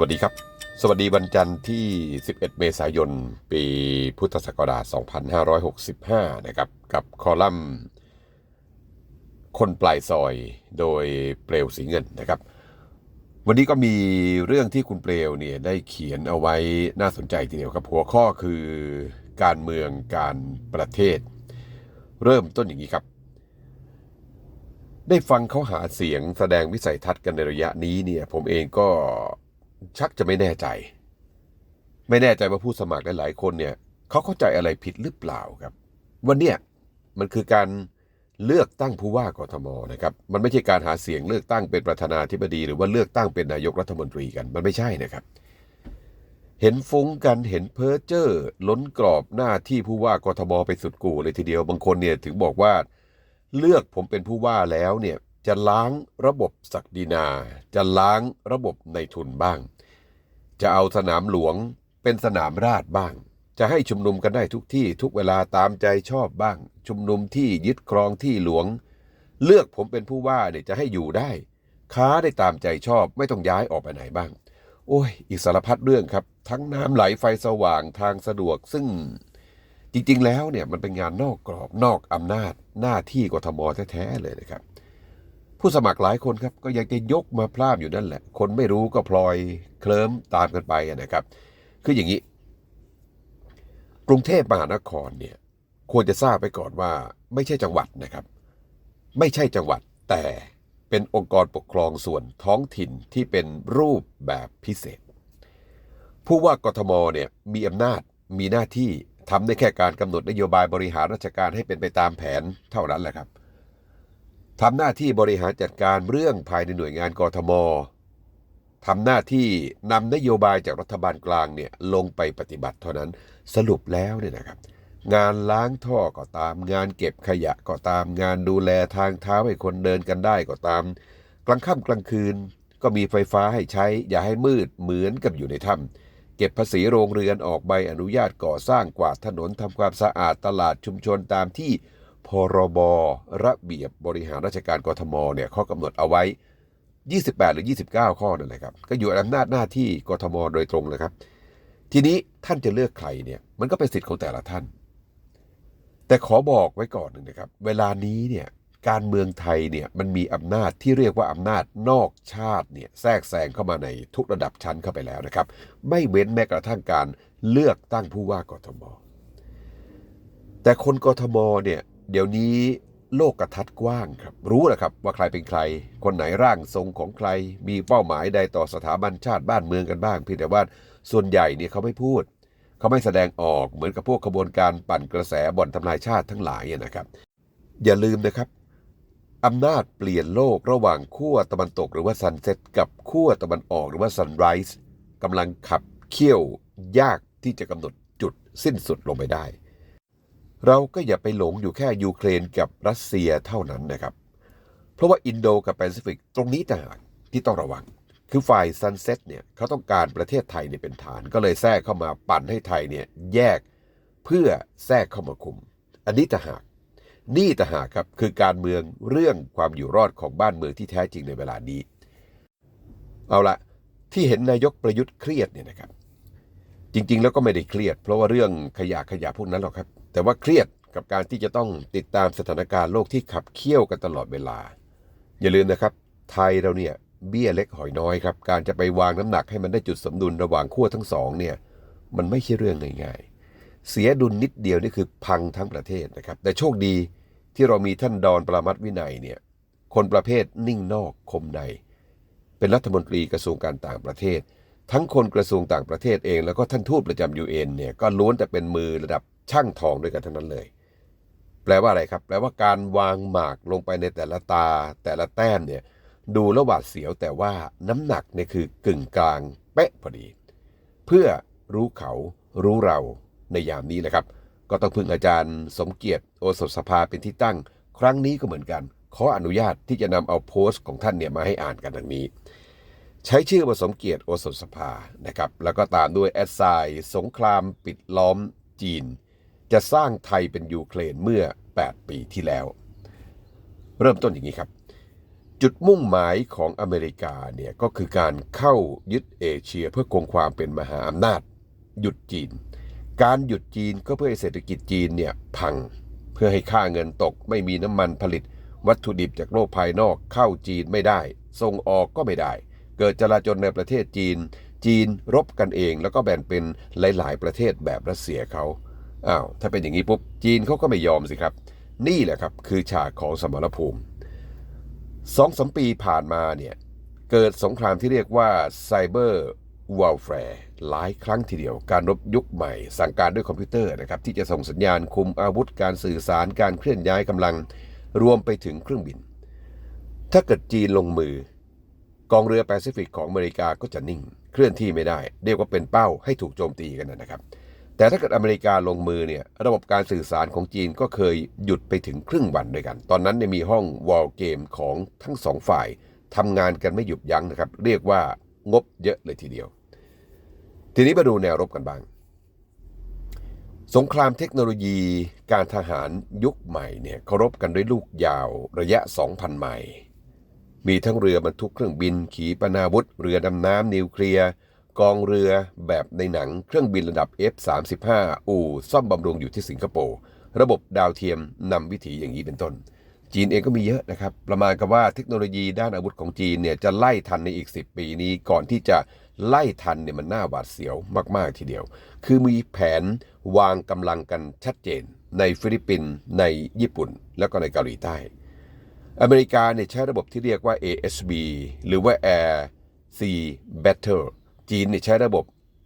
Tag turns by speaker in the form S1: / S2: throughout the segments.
S1: วัสดีครับ สวัสดีวันจันทร์ที่ 11 เมษายน ปีพุทธศักราช 2565 นะครับ กับคอลัมน์ คนปลายซอยโดยเปลวสีเงินนะครับ วันนี้ก็มีเรื่องที่คุณเปลวเนี่ยได้เขียนเอาไว้น่าสนใจทีเดียวครับ หัวข้อคือการเมืองการประเทศ เริ่มต้นอย่างนี้ครับได้ฟังเขาหาเสียงแสดงวิสัยทัศน์กันในระยะนี้เนี่ย ผมเองก็ ชักจะไม่แน่ใจ ไม่แน่ใจว่าผู้สมัครหลายๆคนเนี่ยเขาเข้าใจอะไรผิดหรือเปล่าครับ วันเนี้ยมันคือการเลือกตั้งผู้ว่ากทมนะครับ มันไม่ใช่การหาเสียงเลือกตั้งเป็นประธานาธิบดี หรือว่าเลือกตั้งเป็นนายกรัฐมนตรีกัน มันไม่ใช่นะครับ เห็นฟุ้งกันเห็นเพ้อเจ้อล้นกรอบหน้าที่ผู้ว่ากทมไปสุดกู่เลยทีเดียวบางคนเนี่ยถึงบอกว่า เลือกผมเป็นผู้ว่าแล้วเนี่ย จะล้างระบบศักดินา จะล้างระบบในทุนบ้าง จะเอาสนามหลวงเป็นสนามราษฎร์บ้าง จะให้ชุมนุมกันได้ทุกที่ทุกเวลาตามใจชอบบ้าง ชุมนุมที่ยึดครองที่หลวง เลือกผมเป็นผู้ว่าเนี่ยจะให้อยู่ได้ ค้าได้ตามใจชอบไม่ต้องย้ายออกไปไหนบ้าง โอ้ย อีกสารพัดเรื่องครับ ทั้งน้ำไหลไฟสว่างทางสะดวกซึ่งจริงๆ แล้วเนี่ยมันเป็นงานนอกกรอบนอกอำนาจหน้าที่กทมแท้ๆเลยนะครับ ผู้สมัครหลายคนครับก็ยากจะยกมาพลาดอยู่นั่นแหละ คนไม่รู้ก็พลอยเคลิ้มตามกันไปนะครับ คืออย่างนี้ กรุงเทพมหานครเนี่ยควรจะทราบไปก่อนว่าไม่ใช่จังหวัดนะครับ ไม่ใช่จังหวัดแต่เป็นองค์กรปกครองส่วนท้องถิ่นที่เป็นรูปแบบพิเศษ ผู้ว่ากทมเนี่ยมีอำนาจมีหน้าที่ทำได้แค่การกำหนดนโยบายบริหารราชการให้เป็นไปตามแผนเท่านั้นแหละครับ ทำหน้าที่บริหารจัดการเรื่องภายในหน่วยงานกทมทำหน้าที่นำนโยบายจากรัฐบาลกลางเนี่ยลงไปปฏิบัติเท่านั้นสรุปแล้วเนี่ยนะครับ งานล้างท่อก็ตาม งานเก็บขยะก็ตาม งานดูแลทางเท้าให้คนเดินกันได้ก็ตาม กลางค่ำกลางคืนก็มีไฟฟ้าให้ใช้ อย่าให้มืดเหมือนกับอยู่ในถ้ำเก็บภาษีโรงเรือนออกใบอนุญาตก่อสร้างกวาดถนนทำความสะอาดตลาดชุมชนตามที่ พรบระเบียบบริหารราชการกทมเนี่ยข้อกำหนดเอาไว้ 28 หรือ 29 ข้อนั่นแหละครับ ก็อยู่อำนาจหน้าที่กทมโดยตรงเลยครับ ทีนี้ท่านจะเลือกใครเนี่ยมันก็เป็นสิทธิ์ของแต่ละท่าน แต่ขอบอกไว้ก่อนหนึ่งนะครับ เวลานี้เนี่ยการเมืองไทยเนี่ยมันมีอำนาจที่เรียกว่าอำนาจนอกชาติเนี่ยแทรกแซงเข้ามาในทุกระดับชั้นเข้าไปแล้วนะครับ ไม่เว้นแม้กระทั่งการเลือกตั้งผู้ว่ากทม แต่คนกทมเนี่ย เดี๋ยวนี้โลกกระทัดกว้างครับ รู้แหละครับว่าใครเป็นใคร คนไหนร่างทรงของใคร มีเป้าหมายใดต่อสถาบันชาติบ้านเมืองกันบ้างเพียงแต่ว่าส่วนใหญ่เนี่ยเขาไม่พูด เขาไม่แสดงออกเหมือนกับพวกขบวนการปั่นกระแสบ่อนทำลายชาติทั้งหลายนะครับ อย่าลืมนะครับอำนาจเปลี่ยนโลกระหว่างขั้วตะวันตกหรือว่าซันเซ็ตกับขั้วตะวันออกหรือว่าซันไรส์กำลังขับเคี่ยวยากที่จะกำหนดจุดสิ้นสุดลงไปได้ เราก็อย่าไปหลงอยู่แค่ยูเครนกับรัสเซียเท่านั้นนะครับ เพราะว่าอินโดกับแปซิฟิกตรงนี้ต่างหากที่ต้องระวัง คือฝ่ายซันเซ็ตเนี่ยเขาต้องการประเทศไทยเนี่ยเป็นฐาน ก็เลยแทรกเข้ามาปั่นให้ไทยเนี่ยแยกเพื่อแทรกเข้ามาคุม อันนี้ต่างหากนี่ต่างหากครับคือการเมืองเรื่องความอยู่รอดของบ้านเมืองที่แท้จริงในเวลานี้ เอาละที่เห็นนายกประยุทธ์เครียดเนี่ยนะครับ จริง ๆ แล้วก็ไม่ได้เครียด เพราะว่าเรื่องขยะขยะพวกนั้นหรอกครับ แต่ว่าเครียดกับการที่จะต้องติดตามสถานการณ์โลกที่ขับเคี่ยวกันตลอดเวลา อย่าลืมนะครับ ไทยเราเนี่ยเบี้ยเล็กหอยน้อยครับ การจะไปวางน้ำหนักให้มันได้จุดสมดุลระหว่างขั้วทั้งสองเนี่ยมันไม่ใช่เรื่องง่ายๆ เสียดุลนิดเดียวนี่คือพังทั้งประเทศนะครับ แต่โชคดีที่เรามีท่านดอนประมัตวินัยเนี่ยคนประเภทนิ่งนอกคมใน เป็นรัฐมนตรีกระทรวงการต่างประเทศ ทั้งคนกระทรวงต่างประเทศเอง แล้วก็ท่านทูตประจำยูเอ็นเนี่ยก็ล้วนแต่เป็นมือระดับช่างทองด้วยกันทั้งนั้นเลย แปลว่าอะไรครับ แปลว่าการวางหมากลงไปในแต่ละตาแต่ละแต้มเนี่ยดูแล้วหวาดเสียวแต่ว่าน้ำหนักเนี่ยคือกึ่งกลางเป๊ะพอดี เพื่อรู้เขารู้เราในยามนี้นะครับ ก็ต้องพึ่งอาจารย์สมเกียรติโอสถสภาเป็นที่ตั้ง ครั้งนี้ก็เหมือนกันขออนุญาตที่จะนำเอาโพสต์ของท่านเนี่ยมาให้อ่านกันดังนี้ ใช้ชื่อว่าสมเกียรติโอสถสภานะครับแล้วก็ตามด้วยแอดไซน์สงครามปิดล้อมจีน จะสร้างไทยเป็นยูเครนเมื่อ 8 ปีที่แล้ว เริ่มต้นอย่างนี้ครับจุดมุ่งหมายของอเมริกาเนี่ยก็คือการเข้ายึดเอเชียเพื่อคงความเป็นมหาอำนาจ หยุดจีน การหยุดจีนก็เพื่อให้เศรษฐกิจจีนเนี่ยพัง เพื่อให้ค่าเงินตกไม่มีน้ำมันผลิต วัตถุดิบจากโลกภายนอกเข้าจีนไม่ได้ส่งออกก็ไม่ได้ เกิดจลาจลในประเทศจีน จีนรบกันเอง แล้วก็แบ่งเป็นหลาย ๆ ประเทศแบบรัสเซียเขาอ้าวถ้าเป็นอย่างนี้ปุ๊บจีนเขาก็ไม่ยอมสิครับ นี่แหละครับคือฉากของสมรภูมิสองสามปีผ่านมาเนี่ยเกิดสงครามที่เรียกว่าไซเบอร์วอลแฟร์หลายครั้งทีเดียวการรบยุคใหม่ สั่งการด้วยคอมพิวเตอร์นะครับที่จะส่งสัญญาณคุมอาวุธการสื่อสารการเคลื่อนย้ายกำลัง รวมไปถึงเครื่องบิน ถ้าเกิดจีนลงมือ กองเรือแปซิฟิกของอเมริกาก็จะนิ่ง เคลื่อนที่ไม่ได้ เรียกว่าเป็นเป้าให้ถูกโจมตีกันนะครับ แต่ถ้าเกิดอเมริกาลงมือเนี่ยระบบการสื่อสารของจีนก็เคยหยุดไปถึงครึ่งวันด้วยกัน ตอนนั้นเนี่ยมีห้องวอลเกมของทั้งสองฝ่ายทำงานกันไม่หยุดยั้งนะครับ เรียกว่างบเยอะเลยทีเดียว ทีนี้มาดูแนวรบกันบ้าง สงครามเทคโนโลยีการทหารยุคใหม่เนี่ยเคารพกันด้วยลูกยาวระยะ 2,000 ไมล์ มีทั้งเรือบรรทุกเครื่องบิน ขีปนาวุธ เรือดำน้ำนิวเคลียร์ กองเรือแบบในหนังเครื่องบินระดับ F35 อู่ซ่อมบำรุงอยู่ที่สิงคโปร์ ระบบดาวเทียมนำวิถีอย่างนี้เป็นต้น จีนเองก็มีเยอะนะครับ ประมาณกับว่าเทคโนโลยีด้านอาวุธของจีนเนี่ยจะไล่ทันในอีก 10 ปีนี้ก่อนที่จะไล่ทันเนี่ยมันน่าหวาดเสียวมากๆทีเดียว คือมีแผนวางกำลังกันชัดเจน ในฟิลิปปินส์ในญี่ปุ่น แล้วก็ในเกาหลีใต้ อเมริกาเนี่ยใช้ระบบที่เรียกว่า ASB หรือว่า Air Sea Battle จีนเนี่ยใช้ระบบ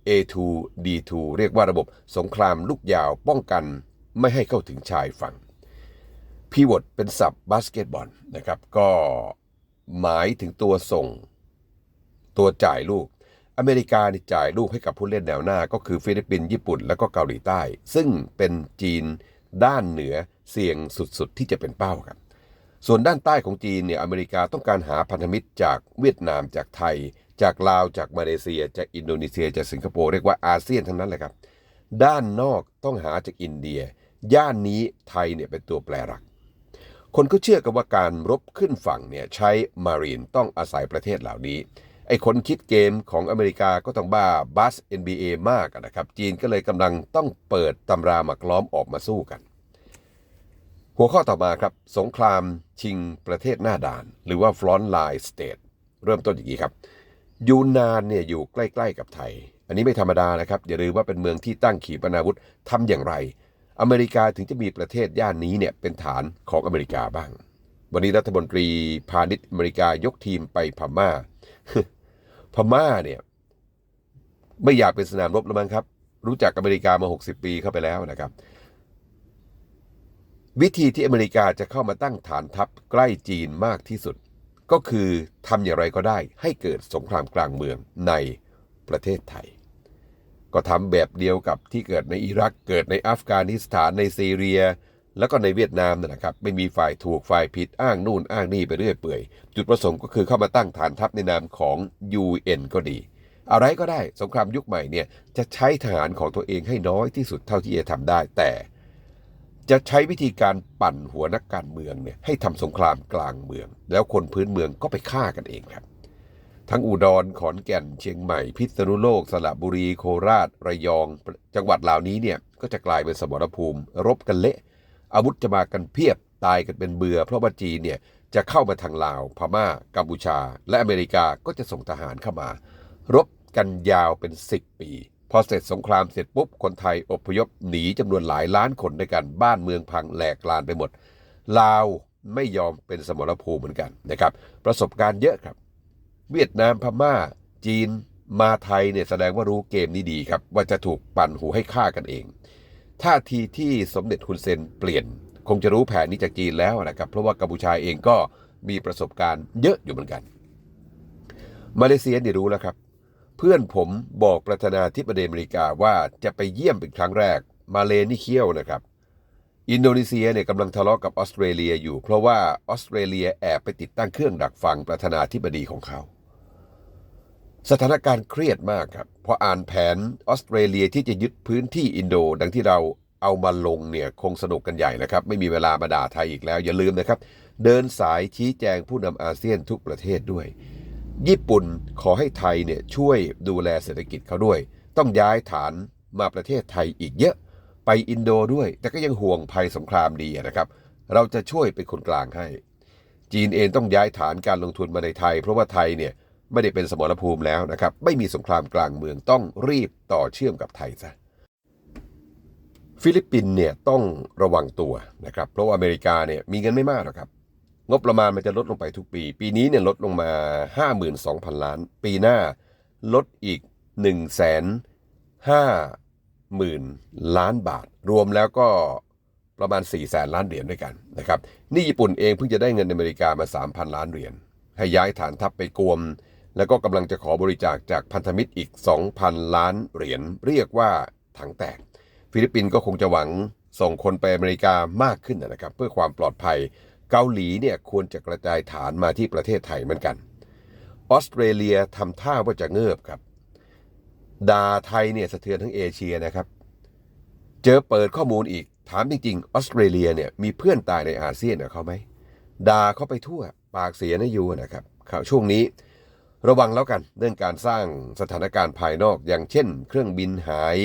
S1: A2D2 เรียกว่าระบบสงครามลูกยาวป้องกันไม่ให้เข้าถึงชายฝั่งพีวดเป็นศัพท์บาสเกตบอลนะครับ ก็หมายถึงตัวส่ง ตัวจ่ายลูก อเมริกานี่จ่ายลูกให้กับผู้เล่นแนวหน้า ก็คือฟิลิปปินส์ญี่ปุ่น แล้วก็เกาหลีใต้ ซึ่งเป็นจีนด้านเหนือเสี่ยงสุดๆ ที่จะเป็นเป้าครับ ส่วนด้านใต้ของจีนเนี่ยอเมริกาต้องการหาพันธมิตรจากเวียดนามจากไทย จากลาวจากมาเลเซีย จากอินโดนีเซียจากสิงคโปร์เรียกว่าอาเซียนทั้งนั้นแหละครับ ด้านนอกต้องหาจากอินเดีย ย่านนี้ไทยเนี่ยเป็นตัวแปรหลัก คนก็เชื่อกันว่าการรบขึ้นฝั่งเนี่ยใช้มารีนต้องอาศัยประเทศเหล่านี้ไอ้คนคิดเกมของอเมริกาก็ต้องบ้าบัส NBA มากนะครับ จีนก็เลยกำลังต้องเปิดตำราหมักล้อมออกมาสู้กัน หัวข้อต่อมาครับ สงครามชิงประเทศหน้าด่าน หรือว่า front line state เริ่มต้นอย่างนี้ครับยูนานเนี่ยอยู่ใกล้ ๆ กับไทย อันนี้ไม่ธรรมดานะครับ อย่าลืมว่าเป็นเมืองที่ตั้งขีปนาวุธทำอย่างไร อเมริกาถึงจะมีประเทศย่านนี้เนี่ยเป็นฐานของอเมริกาบ้าง วันนี้รัฐมนตรีพาณิชย์อเมริกายกทีมไปพม่า พม่าเนี่ยไม่อยากเป็นสนามรบแล้วมั้งครับ รู้จักอเมริกามา 60 ปีเข้าไปแล้วนะครับ วิธีที่อเมริกาจะเข้ามาตั้งฐานทัพใกล้จีนมากที่สุด ก็คือทำอย่างไรก็ได้ให้เกิดสงครามกลางเมืองในประเทศไทย ก็ทำแบบเดียวกับที่เกิดในอิรัก เกิดในอัฟกานิสถานในซีเรีย แล้วก็ในเวียดนามนะครับ ไม่มีฝ่ายถูกฝ่ายผิดอ้างนู่นอ้างนี่ไปเรื่อยเปื่อย จุดประสงค์ก็คือเข้ามาตั้งฐานทัพในนามของ UN ก็ดี อะไรก็ได้สงครามยุคใหม่เนี่ยจะใช้ทหารของตัวเองให้น้อยที่สุดเท่าที่จะทำได้แต่ จะใช้วิธีการปั่นหัวนักการเมืองเนี่ยให้ทำสงครามกลางเมือง แล้วคนพื้นเมืองก็ไปฆ่ากันเองครับ ทั้งอุดรขอนแก่นเชียงใหม่ พิษณุโลกสระบุรีโคราช ระยอง จังหวัดเหล่านี้เนี่ยก็จะกลายเป็นสมรภูมิ รบกันเละ อาวุธจะมากันเพียบตายกันเป็นเบือเพราะว่าจีนเนี่ยจะเข้ามาทางลาว พม่า กัมพูชา และอเมริกาก็จะส่งทหารเข้ามา รบกันยาวเป็น 10 ปี พอเสร็จสงครามเสร็จปุ๊บ คนไทยอพยพหนีจำนวนหลายล้านคนด้วยกันบ้านเมืองพังแหลกลานไปหมด ลาวไม่ยอมเป็นสมรภูมิเหมือนกันนะครับ ประสบการณ์เยอะครับ เวียดนามพม่า จีน มาไทยเนี่ยแสดงว่ารู้เกมนี้ดีครับ ว่าจะถูกปั่นหูให้ฆ่ากันเองท่าทีที่สมเด็จฮุนเซนเปลี่ยน คงจะรู้แผนนี้จากจีนแล้วนะครับ เพราะว่ากัมพูชาเองก็มีประสบการณ์เยอะอยู่เหมือนกัน มาเลเซียเนี่ยรู้แล้วครับ พื่อนผมบอกประธานาธิบดีอเมริกาว่าจะไปเยี่ยมเป็นครั้งแรก มาเลนี่เขี้ยวนะครับ อินโดนีเซียเนี่ยกำลังทะเลาะกับออสเตรเลียอยู่ เพราะว่าออสเตรเลียแอบไปติดตั้งเครื่องดักฟังประธานาธิบดีของเขา สถานการณ์เครียดมากครับพออ่านแผนออสเตรเลียที่จะยึดพื้นที่อินโด ดังที่เราเอามาลงเนี่ยคงสนุกกันใหญ่นะครับ ไม่มีเวลามาด่าไทยอีกแล้ว อย่าลืมนะครับ เดินสายชี้แจงผู้นำอาเซียนทุกประเทศด้วย ญี่ปุ่นขอให้ไทยเนี่ยช่วยดูแลเศรษฐกิจเขาด้วย ต้องย้ายฐานมาประเทศไทยอีกเยอะไปอินโดด้วย แต่ก็ยังห่วงภัยสงครามดีนะครับ เราจะช่วยเป็นคนกลางให้ จีนเองต้องย้ายฐานการลงทุนมาในไทย เพราะว่าไทยเนี่ยไม่ได้เป็นสมรภูมิแล้วนะครับ ไม่มีสงครามกลางเมืองต้องรีบต่อเชื่อมกับไทยซะฟิลิปปินเนี่ยต้องระวังตัวนะครับ เพราะว่าอเมริกาเนี่ยมีเงินไม่มากหรอกครับ งบประมาณมันจะลดลงไปทุกปี ปีนี้เนี่ยลดลงมา 52,000 ล้าน ปีหน้าลดอีก 1 5 0 0 0 0 ล้านบาท รวมแล้วก็ประมาณ 4 0 0แสนล้านเหรียญด้วยกันนะครับ นี่ญี่ปุ่นเองเพิ่งจะได้เงินอเมริกามา 3,000 ล้านเหรียญ ให้ย้ายฐานทัพไปกวม แล้วก็กำลังจะขอบริจาคจากพันธมิตรอีก 2,000 ล้านเหรียญ เรียกว่าถังแตก ฟิลิปปินส์ก็คงจะหวังส่งคนไปอเมริกามากขึ้นนะครับ เพื่อความปลอดภัย เกาหลีเนี่ยควรจะกระจายฐานมาที่ประเทศไทยเหมือนกัน ออสเตรเลียทำท่าว่าจะเงิบครับ ดาไทยเนี่ยสะเทือนทั้งเอเชียนะครับ เจอเปิดข้อมูลอีกถามจริงๆออสเตรเลียเนี่ยมีเพื่อนตายในอาเซียนกับเขาไหมด่าเขาไปทั่วปากเสียนะยูนะครับข่าวช่วงนี้ระวังแล้วกันเรื่องการสร้างสถานการณ์ภายนอกอย่างเช่น เครื่องบินหาย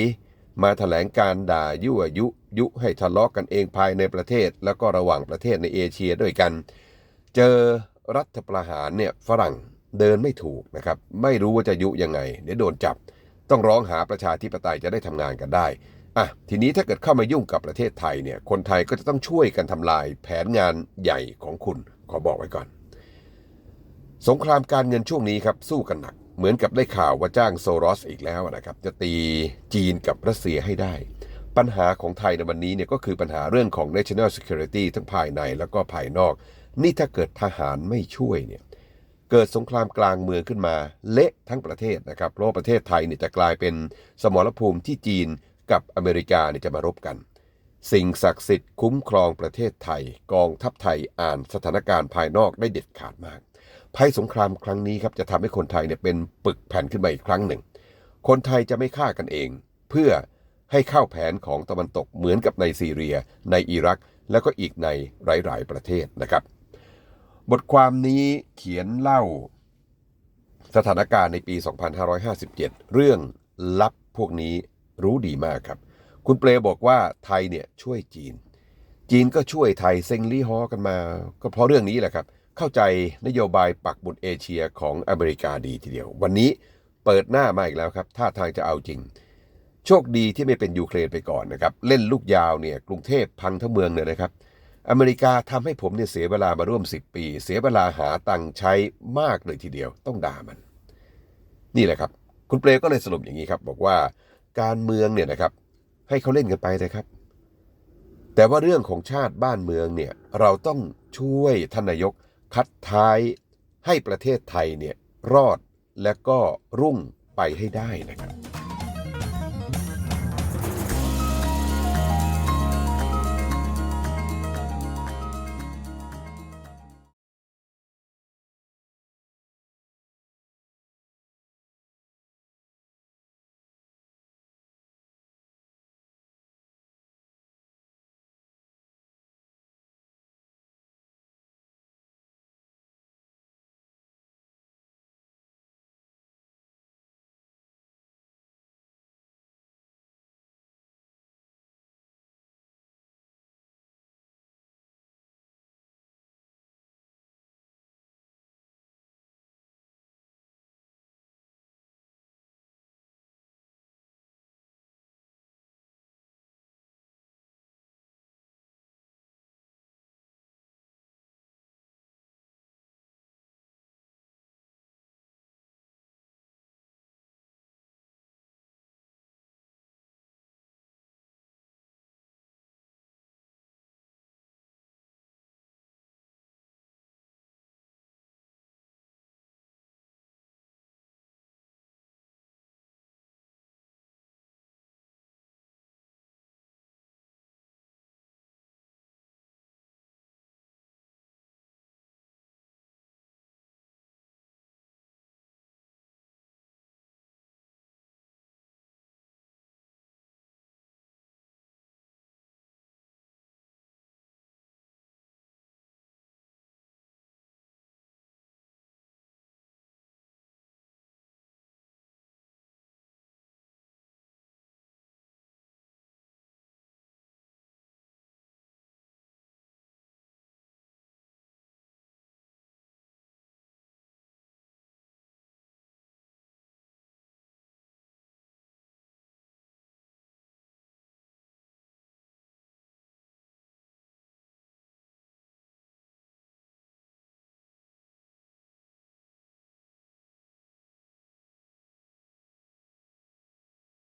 S1: มาแถลงการด่ายั่วยุ ยุให้ทะเลาะกกันเองภายในประเทศ แล้วก็ระหว่างประเทศในเอเชียด้วยกัน เจอรัฐประหารเนี่ยฝรั่งเดินไม่ถูกนะครับ ไม่รู้ว่าจะยุยังไง เดี๋ยวโดนจับ ต้องร้องหาประชาธิปไตยจะได้ทำงานกันได้อะทีนี้ถ้าเกิดเข้ามายุ่งกับประเทศไทยเนี่ยคนไทยก็จะต้องช่วยกันทำลายแผนงานใหญ่ของคุณขอบอกไว้ก่อน สงครามการเงินช่วงนี้ครับสู้กันหนัก เหมือนกับได้ข่าวว่าจ้างโซรอสอีกแล้วนะครับ จะตีจีนกับรัสเซียให้ได้ ปัญหาของไทยในวันนี้เนี่ยก็คือปัญหาเรื่องของ national security ทั้งภายในแล้วก็ภายนอก นี่ถ้าเกิดทหารไม่ช่วยเนี่ยเกิดสงครามกลางเมืองขึ้นมา เละทั้งประเทศนะครับ เพราะประเทศไทยเนี่ยจะกลายเป็นสมรภูมิที่จีนกับอเมริกาเนี่ยจะมารบกัน สิ่งศักดิ์สิทธิ์คุ้มครองประเทศไทย กองทัพไทยอ่านสถานการณ์ภายนอกได้เด็ดขาดมาก ภัยสงครามครั้งนี้ครับจะทำให้คนไทยเนี่ยเป็นปึกแผ่นขึ้นมาอีกครั้งหนึ่ง คนไทยจะไม่ฆ่ากันเอง เพื่อให้เข้าแผนของตะวันตกเหมือนกับในซีเรีย ในอิรัก แล้วก็อีกในหลาย ๆ ประเทศนะครับ บทความนี้เขียนเล่าสถานการณ์ในปี 2557 เรื่องลับพวกนี้รู้ดีมากครับ คุณเปลบอกว่าไทยเนี่ยช่วยจีน จีนก็ช่วยไทยเซ็งลี่ฮอกันมา ก็เพราะเรื่องนี้แหละครับ เข้าใจนโยบายปักบุตรเอเชียของอเมริกาดีทีเดียว วันนี้เปิดหน้ามาอีกแล้วครับท่าทางจะเอาจริง โชคดีที่ไม่เป็นยูเครนไปก่อนนะครับ เล่นลูกยาวเนี่ยกรุงเทพพังทั้งเมืองเลยนะครับ อเมริกาทำให้ผมเนี่ยเสียเวลามาร่วม 10 ปี เสียเวลาหาตังค์ใช้มากเลยทีเดียวต้องด่ามัน นี่แหละครับ คุณเปลก็เลยสรุปอย่างนี้ครับ บอกว่าการเมืองเนี่ยนะครับ ให้เขาเล่นกันไปเลยครับแต่ว่าเรื่องของชาติบ้านเมืองเนี่ยเราต้องช่วยท่านนายก คัดท้ายให้ประเทศไทยเนี่ยรอดและก็รุ่งไปให้ได้นะครับ